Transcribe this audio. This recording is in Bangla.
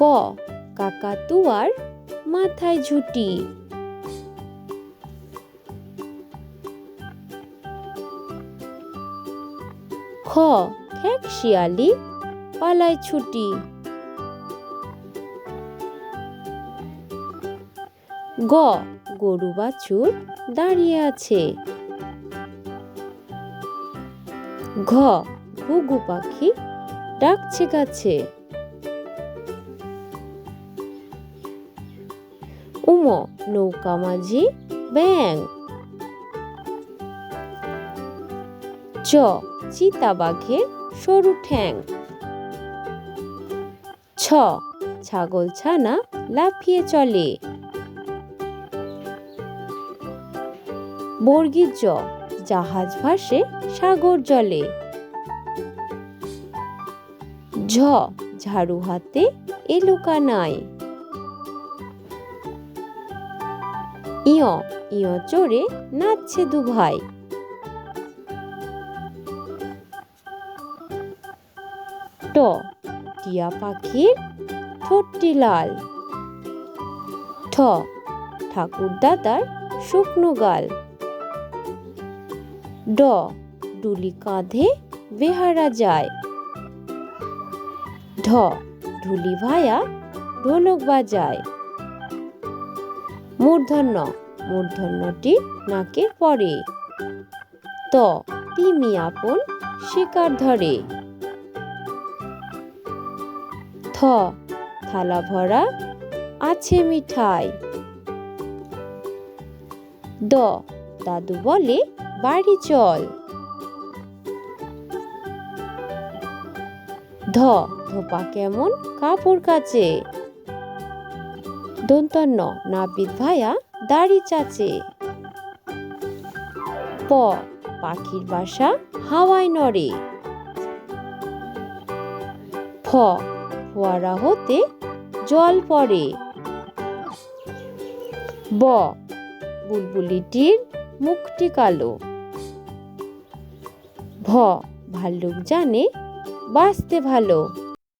ক, কাকাতুয়ার মাথায় ঝুটি। খ, খেক শিয়ালি, পালায় ছুটি। গ, গরু বাছুর দাঁড়িয়ে আছে। ঘ, ঘুঘু পাখি ডাকছে গাছে উম, নৌকা মাঝি, ব্যাং। চ চিতাবাঘের সরু ঠ্যাং। ছ, ছাগল ছানা লাফিয়ে চলে। বর্গীর জ, জাহাজ ভাসে সাগর জলে। ঝ, ঝাড়ু হাতে এলো ইয় ইয় চড়ে নাচছে দু ভাই। ট, টিয়া পাখির ঠোঁটটি লাল। ঠ ঠাকুর দাদার শুকনো গাল। ড, ডুলি কাঁধে বেহারা যায়। ঢ, ঢুলি ভায়া ঢোলক বাজায়। মূর্ধন্য। মূর্ধন্যটি নাকের পরে। ত, তিমি আপন শিকার ধরে। থ, থালা ভরা আছে মিঠাই। দ, দাদু বলে, বাড়ি চল। ধ, ধোপা কেমন কাপড় কাচে। দন্তন্য নাপিত ভায়া দাড়ি চাচে। প, পাখির বাসা হাওয়ায় নড়ে। ফ, ফোয়ারা হতে জল পড়ে। ব, বুলবুলিটির মুখটি কালো। ভ, ভাল্লুক জানে বাঁচতে ভালো।